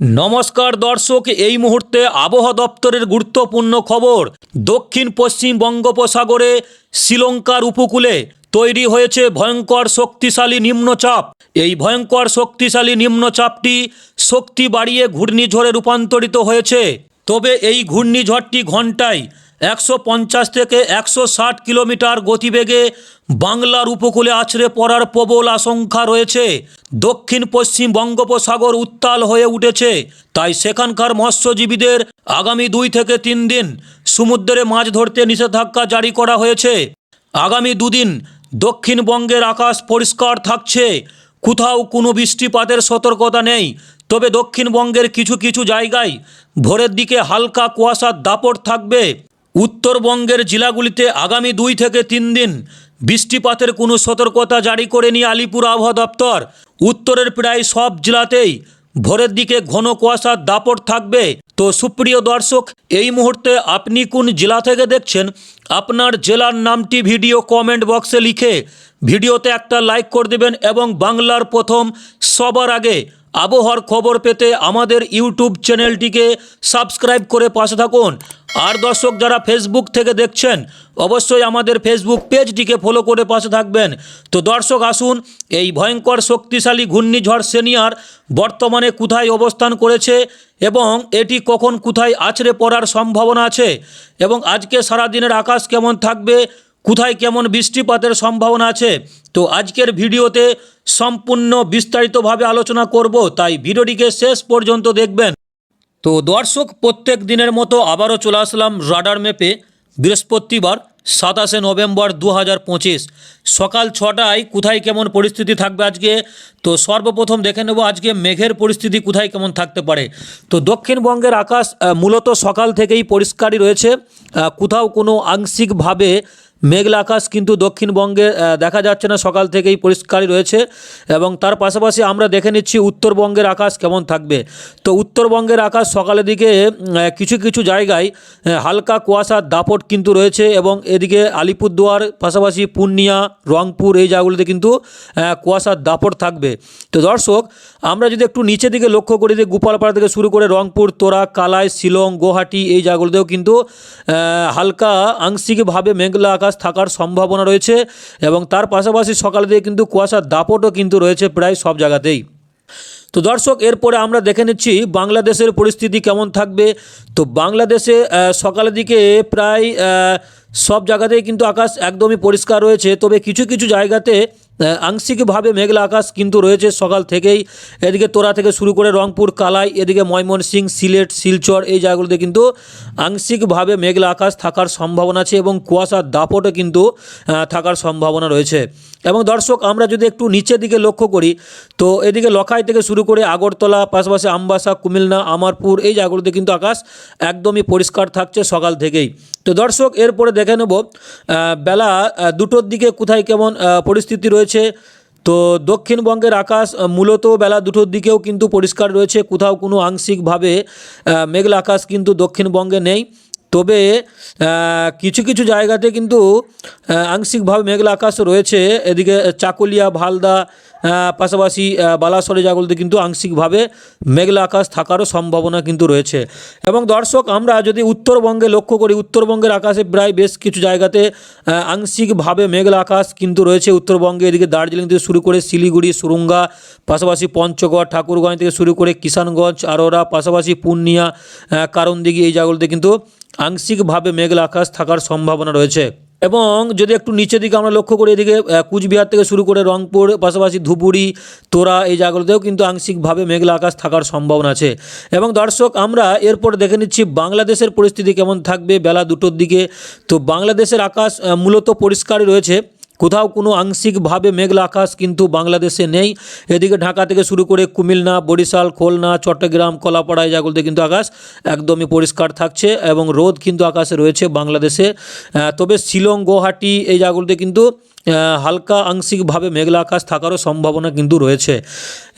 নমস্কার দর্শক, এই মুহূর্তে আবহাওয়া দপ্তরের গুরুত্বপূর্ণ খবর। দক্ষিণ পশ্চিম বঙ্গোপসাগরে শ্রীলঙ্কার উপকূলে তৈরি হয়েছে ভয়ঙ্কর শক্তিশালী নিম্নচাপ। এই ভয়ঙ্কর শক্তিশালী নিম্নচাপটি শক্তি বাড়িয়ে ঘূর্ণিঝড়ে রূপান্তরিত হয়েছে। তবে এই ঘূর্ণিঝড়টি ঘন্টায় একশো পঞ্চাশ থেকে একশো ষাট কিলোমিটার গতিবেগে বাংলার উপকূলে আছড়ে পড়ার প্রবল আশঙ্কা রয়েছে। দক্ষিণ, পশ্চিম বঙ্গোপসাগর উত্তাল হয়ে উঠেছে। তাই সেখানকার মৎস্যজীবীদের আগামী দুই থেকে তিন দিন সমুদ্রে মাছ ধরতে নিষেধাজ্ঞা জারি করা হয়েছে। আগামী দুদিন দক্ষিণবঙ্গের আকাশ পরিষ্কার থাকছে। কোথাও কোনো বৃষ্টিপাতের সতর্কতা নেই। তবে দক্ষিণবঙ্গের কিছু কিছু জায়গায় ভোরের দিকে হালকা কুয়াশার দাপট থাকবে। উত্তরবঙ্গের জেলাগুলিতে আগামী দুই থেকে তিন দিন বৃষ্টিপাতের কোনো সতর্কতা জারি করেনি আলিপুর আবহাওয়া দপ্তর। উত্তরের প্রায় সব জেলাতেই ভোরের দিকে ঘন কুয়াশার দাপট থাকবে। তো সুপ্রিয় দর্শক, এই মুহূর্তে আপনি কোন জেলা থেকে দেখছেন? আপনার জেলার নামটি ভিডিও কমেন্ট বক্সে লিখে ভিডিওতে একটা লাইক করে দেবেন এবং বাংলার প্রথম সবার আগে আবহাওয়ার খবর পেতে আমাদের ইউটিউব চ্যানেলটিকে সাবস্ক্রাইব করে পাশে থাকুন। আর দর্শক যারা ফেসবুক থেকে দেখছেন, অবশ্যই আমাদের ফেসবুক পেজটিকে ফলো করে পাশে থাকবেন। তো দর্শক আসুন, এই ভয়ঙ্কর শক্তিশালী ঘূর্ণিঝড় সেনিয়ার বর্তমানে কোথায় অবস্থান করেছে এবং এটি কখন কোথায় আছড়ে পড়ার সম্ভাবনা আছে এবং আজকে সারাদিনের আকাশ কেমন থাকবে, কোথায় কেমন বৃষ্টিপাতের সম্ভাবনা আছে, তো আজকের ভিডিওতে সম্পূর্ণ বিস্তারিতভাবে আলোচনা করব, তাই ভিডিওটিকে শেষ পর্যন্ত দেখবেন। তো দর্শক, প্রত্যেক দিনের মতো আবারও চলে আসলাম রাডার ম্যাপে। বৃহস্পতিবার সাতাশে নভেম্বর দু হাজার পঁচিশ। সকাল ছটায় কোথায় কেমন পরিস্থিতি থাকবে আজকে? তো সর্বপ্রথম দেখে নেব আজকে মেঘের পরিস্থিতি কোথায় কেমন থাকতে পারে। তো দক্ষিণবঙ্গের আকাশ মূলত সকাল থেকেই পরিষ্কারই রয়েছে। কোথাও কোনো আংশিকভাবে মেঘলা আকাশ কিন্তু দক্ষিণবঙ্গে দেখা যাচ্ছে না, সকাল থেকেই পরিষ্কারই রয়েছে এবং তার পাশাপাশি আমরা দেখে নিচ্ছি উত্তরবঙ্গের আকাশ কেমন থাকবে। তো উত্তরবঙ্গের আকাশ সকালের দিকে কিছু কিছু জায়গায় হালকা কুয়াশার দাপট কিন্তু রয়েছে এবং এদিকে আলিপুরদুয়ার, পাশাপাশি পূর্ণিয়া, রংপুর, এই জায়গাগুলিতে কিন্তু কুয়াশার দাপট থাকবে। তো দর্শক, আমরা যদি একটু নিচের দিকে লক্ষ্য করি, যে গোপালপাড়া থেকে শুরু করে রংপুর, তোরা, কালাই, শিলং, গুয়াহাটি, এই জায়গাগুলোতেও কিন্তু হালকা, আংশিকভাবে মেঘলা আকাশ থাকার সম্ভাবনা রয়েছে এবং তার পাশাপাশি সকালে দিয়ে কিন্তু কুয়াশার দাপটও কিন্তু রয়েছে প্রায় সব জায়গাতেই। তো দর্শক, এরপরে আমরা দেখে নিচ্ছি বাংলাদেশের পরিস্থিতি কেমন থাকবে। তো বাংলাদেশে সকালের দিকে প্রায় সব জায়গাতেই কিন্তু আকাশ একদমই পরিষ্কার রয়েছে। তবে কিছু কিছু জায়গাতে আংশিকভাবে মেঘলা আকাশ কিন্তু রয়েছে সকাল থেকেই। এদিকে তোরা থেকে শুরু করে রংপুর, কালাই, এদিকে ময়মনসিং সিলেট, শিলচর, এই জায়গাগুলোতে কিন্তু আংশিকভাবে মেঘলা আকাশ থাকার সম্ভাবনা আছে এবং কুয়াশার দাপটও কিন্তু থাকার সম্ভাবনা রয়েছে। এবং দর্শক, আমরা যদি একটু নিচের দিকে লক্ষ্য করি, তো এদিকে লখাই থেকে শুরু করে আগরতলা, পাশাপাশি আমবাসা, কুমিল্লা, আমারপুর, এই জায়গাগুলোতে কিন্তু আকাশ একদমই পরিষ্কার থাকছে সকাল থেকেই। তো দর্শক, এরপরে দেখে নেব বেলা দুটোর দিকে কোথায় কেমন পরিস্থিতি রয়েছে। তো দক্ষিণবঙ্গের আকাশ মূলত বেলা দুটোর দিকেও কিন্তু পরিষ্কার রয়েছে। কোথাও কোনো আংশিকভাবে মেঘলা আকাশ কিন্তু দক্ষিণবঙ্গে নেই। তবে কিছু কিছু জায়গাতে কিন্তু আংশিকভাবে মেঘলা আকাশ রয়েছে। এদিকে চাকুলিয়া, ভালদা পাশাপাশি বালাসরে জায়গাগুলোতে কিন্তু আংশিকভাবে মেঘলা আকাশ থাকারও সম্ভাবনা কিন্তু রয়েছে। এবং দর্শক, আমরা যদি উত্তরবঙ্গে লক্ষ্য করি, উত্তরবঙ্গের আকাশে প্রায় বেশ কিছু জায়গাতে আংশিকভাবে মেঘলা আকাশ কিন্তু রয়েছে উত্তরবঙ্গে। এদিকে দার্জিলিং থেকে শুরু করে শিলিগুড়ি, সুরঙ্গা, পাশাপাশি পঞ্চগড় ঠাকুরগঞ্জ থেকে শুরু করে কিষানগঞ্জ, আরোরা, পাশাপাশি পূর্ণিয়া কারণদিঘি এই জায়গাগুলোতে কিন্তু আংশিকভাবে মেঘলা আকাশ থাকার সম্ভাবনা রয়েছে। এবং যদি একটু নিচের দিকে আমরা লক্ষ্য করি, এদিকে কুচবিহার থেকে শুরু করে রংপুর, পাশাপাশি ধুপুরি তোরা এই জায়গাগুলোতেও কিন্তু আংশিকভাবে মেঘলা আকাশ থাকার সম্ভাবনা আছে। এবং দর্শক, আমরা এরপর দেখে নিচ্ছি বাংলাদেশের পরিস্থিতি কেমন থাকবে বেলা দুটোর দিকে। তো বাংলাদেশের আকাশ মূলত পরিষ্কারই রয়েছে। কোথাও কোনো আংশিকভাবে মেঘলা আকাশ কিন্তু বাংলাদেশে নেই। এদিকে ঢাকা থেকে শুরু করে কুমিল্লা, বরিশাল, খোলনা, চট্টগ্রাম, কলাপাড়া জায়গাগুলোতে কিন্তু আকাশ একদমই পরিষ্কার থাকছে এবং রোদ কিন্তু আকাশে রয়েছে বাংলাদেশে। তবে শিলং গৌহাটি এই জায়গাগুলোতে কিন্তু হালকা আংশিকভাবে মেঘলা আকাশ থাকারও সম্ভাবনা কিন্তু রয়েছে।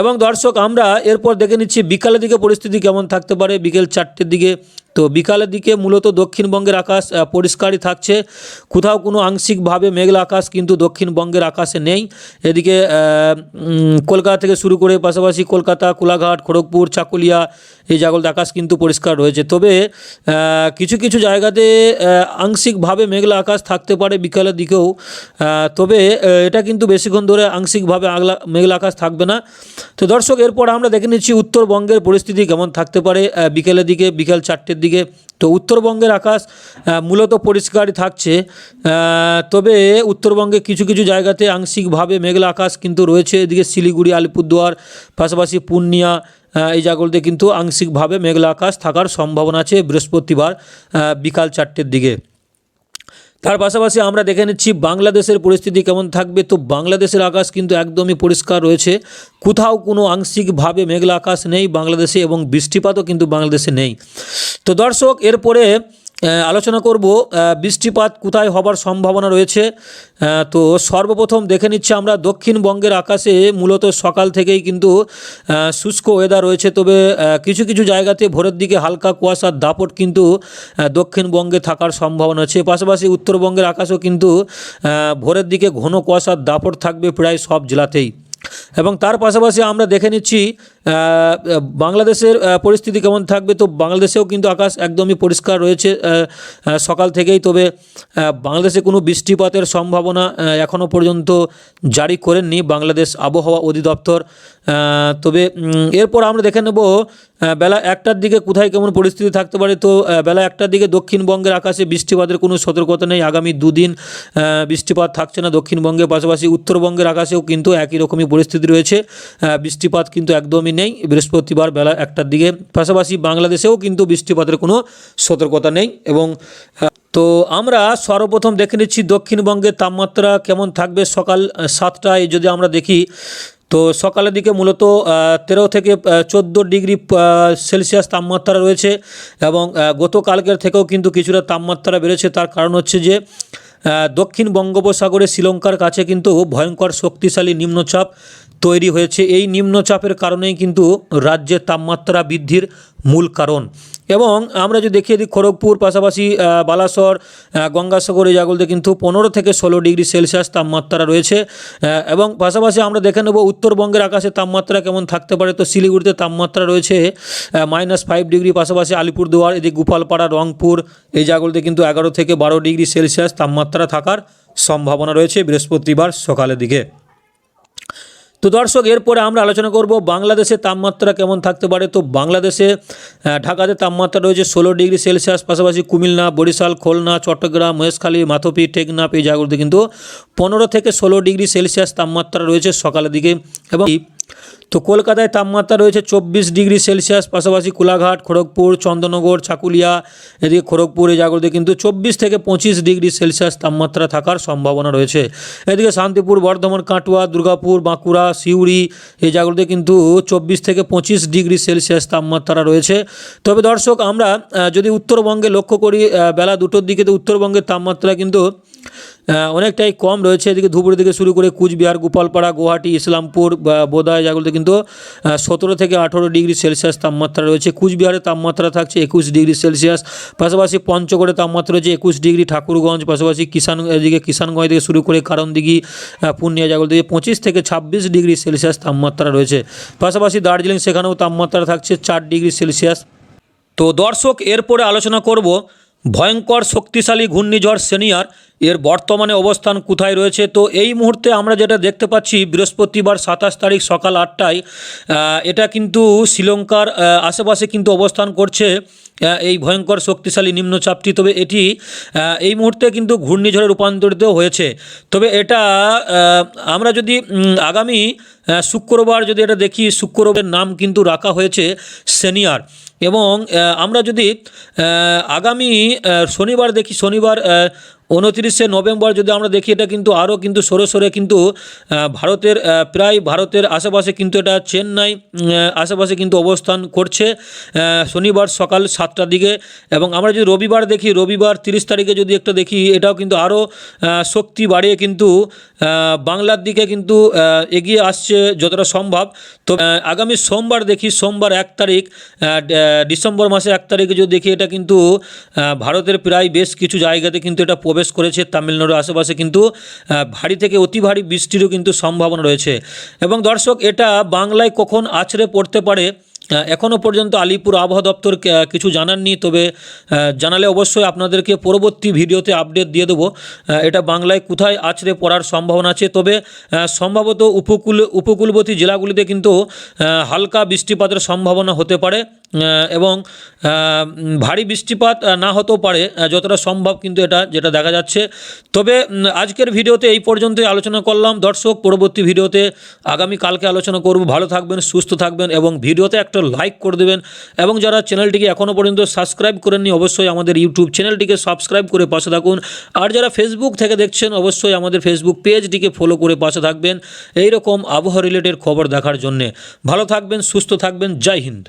এবং দর্শক, আমরা এরপর দেখে নিচ্ছি বিকালের দিকে পরিস্থিতি কেমন থাকতে পারে। বিকেল চারটের দিকে তো বিকালের দিকে মূলত দক্ষিণবঙ্গের আকাশ পরিষ্কারই থাকছে। কোথাও কোনো আংশিকভাবে মেঘলা আকাশ কিন্তু দক্ষিণবঙ্গের আকাশে নেই। এদিকে কলকাতা থেকে শুরু করে পাশাপাশি কলকাতা, কোলাঘাট, খড়গপুর, চাকুলিয়া, এই জায়গাগুলোতে আকাশ কিন্তু পরিষ্কার রয়েছে। তবে কিছু কিছু জায়গাতে আংশিকভাবে মেঘলা আকাশ থাকতে পারে বিকালের দিকেও। তবে এটা কিন্তু বেশিক্ষণ ধরে আংশিকভাবে আগলা মেঘলা আকাশ থাকবে না। তো দর্শক, এরপর আমরা দেখে নিচ্ছি উত্তরবঙ্গের পরিস্থিতি কেমন থাকতে পারে বিকেলের দিকে, বিকেল চারটের দিকে। তো উত্তরবঙ্গের আকাশ মূলত পরিষ্কারই থাকছে। তবে উত্তরবঙ্গে কিছু কিছু জায়গাতে আংশিকভাবে মেঘলা আকাশ কিন্তু রয়েছে। এদিকে শিলিগুড়ি, আলিপুরদুয়ার, পাশাপাশি পূর্ণিয়া এই জায়গাগুলোতে কিন্তু আংশিকভাবে মেঘলা আকাশ থাকার সম্ভাবনা আছে বৃহস্পতিবার বিকাল চারটের দিকে। তার পাশাপাশি আমরা দেখে নিচ্ছি বাংলাদেশের পরিস্থিতি কেমন থাকবে। তো বাংলাদেশের আকাশ কিন্তু একদমই পরিষ্কার রয়েছে। কোথাও কোনো আংশিকভাবে মেঘলা আকাশ নেই বাংলাদেশে এবং বৃষ্টিপাতও কিন্তু বাংলাদেশে নেই। তো দর্শক, এরপরে আলোচনা করব বৃষ্টিপাত কোথায় হবার সম্ভাবনা রয়েছে। তো সর্বপ্রথম দেখে নিচ্ছি আমরা দক্ষিণবঙ্গের আকাশে, মূলত সকাল থেকেই কিন্তু শুষ্ক ওয়েদার রয়েছে। তবে কিছু কিছু জায়গাতে ভোরের দিকে হালকা কুয়াশার দাপট কিন্তু দক্ষিণবঙ্গে থাকার সম্ভাবনা আছে পাশাপাশি উত্তরবঙ্গের আকাশেও কিন্তু ভোরের দিকে ঘন কুয়াশার দাপট থাকবে প্রায় সব জেলাতেই। এবং তার পাশাপাশি আমরা দেখে নিচ্ছি বাংলাদেশের পরিস্থিতি কেমন থাকবে? তো বাংলাদেশেও কিন্তু আকাশ একদমই পরিষ্কার রয়েছে সকাল থেকেই। তবে বাংলাদেশে কোনো বৃষ্টিপাতের সম্ভাবনা এখনও পর্যন্ত জারি করেননি বাংলাদেশ আবহাওয়া অধিদপ্তর। তবে এরপর আমরা দেখে নেব বেলা একটার দিকে কোথায় কেমন পরিস্থিতি থাকতে পারে। তো বেলা একটার দিকে দক্ষিণবঙ্গের আকাশে বৃষ্টিপাতের কোনো সতর্কতা নেই। আগামী দুদিন বৃষ্টিপাত থাকছে না দক্ষিণবঙ্গের পাশাপাশি উত্তরবঙ্গের আকাশেও কিন্তু একই রকমই পরিস্থিতি রয়েছে। বৃষ্টিপাত কিন্তু একদমই নেই। বৃহস্পতিবার বেলা একটার দিকে পাশাপাশি বাংলাদেশেও কিন্তু বৃষ্টিপাতের কোনো সতর্কতা নেই এবং তো আমরা সর্বপ্রথম দেখে নিচ্ছি দক্ষিণবঙ্গের তাপমাত্রা কেমন থাকবে সকাল সাতটায় যদি আমরা দেখি। তো সকালের দিকে মূলত তেরো থেকে চোদ্দ ডিগ্রি সেলসিয়াস তাপমাত্রা রয়েছে এবং গতকালকের থেকেও কিন্তু কিছুটা তাপমাত্রা বেড়েছে। তার কারণ হচ্ছে যে দক্ষিণ বঙ্গোপসাগরে শ্রীলঙ্কার কাছে কিন্তু ভয়ঙ্কর শক্তিশালী নিম্নচাপ তৈরি হয়েছে। এই নিম্নচাপের কারণেই কিন্তু রাজ্যের তাপমাত্রা বৃদ্ধির মূল কারণ। এবং আমরা যদি দেখিয়ে দিই, খড়গপুর পাশাপাশি বালাসর গঙ্গাসাগর, এই জায়গাগুলোতে কিন্তু পনেরো থেকে ষোলো ডিগ্রি সেলসিয়াস তাপমাত্রা রয়েছে। এবং পাশাপাশি আমরা দেখে নেব, উত্তরবঙ্গের আকাশে তাপমাত্রা কেমন থাকতে পারে। তো শিলিগুড়িতে তাপমাত্রা রয়েছে মাইনাস ফাইভ ডিগ্রি পাশাপাশি আলিপুরদুয়ার, এদিকে গোপালপাড়া, রংপুর, এই জায়গাগুলোতে কিন্তু এগারো থেকে বারো ডিগ্রি সেলসিয়াস তাপমাত্রা থাকার সম্ভাবনা রয়েছে বৃহস্পতিবার সকালের দিকে। তো দর্শক, এরপরে আমরা আলোচনা করব বাংলাদেশে তাপমাত্রা কেমন থাকতে পারে। তো বাংলাদেশে ঢাকাতে তাপমাত্রা রয়েছে ষোলো ডিগ্রি সেলসিয়াস, পাশাপাশি কুমিল্লা, বরিশাল, খুলনা, চট্টগ্রাম, মহেশখালী, মাথপি, টেকনাফ এই জায়গাগুলোতে কিন্তু পনেরো থেকে ষোলো ডিগ্রি সেলসিয়াস তাপমাত্রা রয়েছে সকালের দিকে। এবং তো কলকাতায় তাপমাত্রা রয়েছে চব্বিশ ডিগ্রি সেলসিয়াস, পাশাপাশি কোলাঘাট, খড়গপুর, চন্দ্রনগর, চাকুলিয়া, এদিকে খড়গপুর, এই জায়গাগুলোতে কিন্তু চব্বিশ থেকে পঁচিশ ডিগ্রি সেলসিয়াস তাপমাত্রা থাকার সম্ভাবনা রয়েছে। এদিকে শান্তিপুর, বর্ধমান, কাটোয়া, দুর্গাপুর, বাঁকুড়া, সিউড়ি, এই জায়গাগুলোতে কিন্তু চব্বিশ থেকে পঁচিশ ডিগ্রি সেলসিয়াস তাপমাত্রা রয়েছে। তবে দর্শক, আমরা যদি উত্তরবঙ্গে লক্ষ্য করি বেলা দুটোর দিকে তো উত্তরবঙ্গের তাপমাত্রা কিন্তু অনেকটাই কম রয়েছে। এদিকে ধুবুরি থেকে শুরু করে কুচবিহার, গোপালপাড়া, গুয়াহাটি, ইসলামপুর বোদায় জায়গাগুলোতে কিন্তু সতেরো থেকে আঠেরো ডিগ্রি সেলসিয়াস তাপমাত্রা রয়েছে। কুচবিহারের তাপমাত্রা থাকছে একুশ ডিগ্রি সেলসিয়াস। পাশাপাশি পঞ্চগড়ের তাপমাত্রা রয়েছে একুশ ডিগ্রি, ঠাকুরগঞ্জ, পাশাপাশি কিষান এদিকে কিষানগঞ্জ থেকে শুরু করে কারণদিঘি পূর্ণিয়া জায়গাগুলো থেকে পঁচিশ থেকে ছাব্বিশ ডিগ্রি সেলসিয়াস তাপমাত্রা রয়েছে। পাশাপাশি দার্জিলিং সেখানেও তাপমাত্রা থাকছে চার ডিগ্রি সেলসিয়াস। তো দর্শক, এরপরে আলোচনা করব ভয়ঙ্কর শক্তিশালী ঘূর্ণিঝড় সেনিয়ার এর বর্তমানে অবস্থান কোথায় রয়েছে? তো এই মুহূর্তে আমরা যেটা দেখতে পাচ্ছি, বৃহস্পতিবার সাতাশ তারিখ সকাল আটটায় এটা কিন্তু শ্রীলঙ্কার আশেপাশে কিন্তু অবস্থান করছে। এই ভয়ঙ্কর শক্তিশালী নিম্নচাপটি, তবে এটি এই মুহূর্তে কিন্তু ঘূর্ণিঝড়ে রূপান্তরিত হয়েছে। তবে এটা আমরা যদি আগামী শুক্রবার যদি এটা দেখি, শুক্রবারের নাম কিন্তু রাখা হয়েছে সেনিয়র। এবং আমরা যদি আগামী শনিবার দেখি, শনিবার উনতিরিশে নভেম্বর যদি আমরা দেখি, এটা কিন্তু আরও কিন্তু সরে সরে কিন্তু ভারতের প্রায় ভারতের আশেপাশে কিন্তু এটা চেন্নাই আশেপাশে কিন্তু অবস্থান করছে শনিবার সকাল সাতটার দিকে। এবং আমরা যদি রবিবার দেখি, রবিবার তিরিশ তারিখে যদি একটা দেখি, এটাও কিন্তু আরও শক্তি বাড়িয়ে কিন্তু বাংলার দিকে কিন্তু এগিয়ে আসছে যতটা সম্ভব। তো আগামী সোমবার দেখি, সোমবার এক তারিখ ডিসেম্বর মাসে এক তারিখে যদি দেখি, এটা কিন্তু ভারতের প্রায় বেশ কিছু জায়গাতে কিন্তু এটা করেছে তামিলনাড়ুর আশেপাশে কিন্তু ভারী থেকে অতি ভারী বৃষ্টিরও কিন্তু সম্ভাবনা রয়েছে। এবং দর্শক, এটা বাংলায় কখন আছড়ে পড়তে পারে এখনও পর্যন্ত আলিপুর আবহাওয়া দপ্তর কিছু জানাননি। তবে জানালে অবশ্যই আপনাদেরকে পরবর্তী ভিডিওতে আপডেট দিয়ে দেবো এটা বাংলায় কোথায় আছড়ে পড়ার সম্ভাবনা আছে। তবে সম্ভবত উপকূল, উপকূলবর্তী জেলাগুলিতে কিন্তু হালকা বৃষ্টিপাতের সম্ভাবনা হতে পারে। এবং ভারী বৃষ্টিপাত না হতেও পারে যতটা সম্ভব কিন্তু এটা, যেটা দেখা যাচ্ছে। তবে আজকের ভিডিওতে এই পর্যন্তই আলোচনা করলাম। দর্শক, পরবর্তী ভিডিওতে আগামী কালকে আলোচনা করব। ভালো থাকবেন, সুস্থ থাকবেন এবং ভিডিওতে একটা লাইক করে দেবেন। এবং যারা চ্যানেলটিকে এখনও পর্যন্ত সাবস্ক্রাইব করেননি, অবশ্যই আমাদের ইউটিউব চ্যানেলটিকে সাবস্ক্রাইব করে পাশে থাকুন। আর যারা ফেসবুক থেকে দেখছেন, অবশ্যই আমাদের ফেসবুক পেজটিকে ফলো করে পাশে থাকবেন। এই রকম আবহাওয়া রিলেটেড খবর দেখার জন্যে। ভালো থাকবেন, সুস্থ থাকবেন। জয় হিন্দ।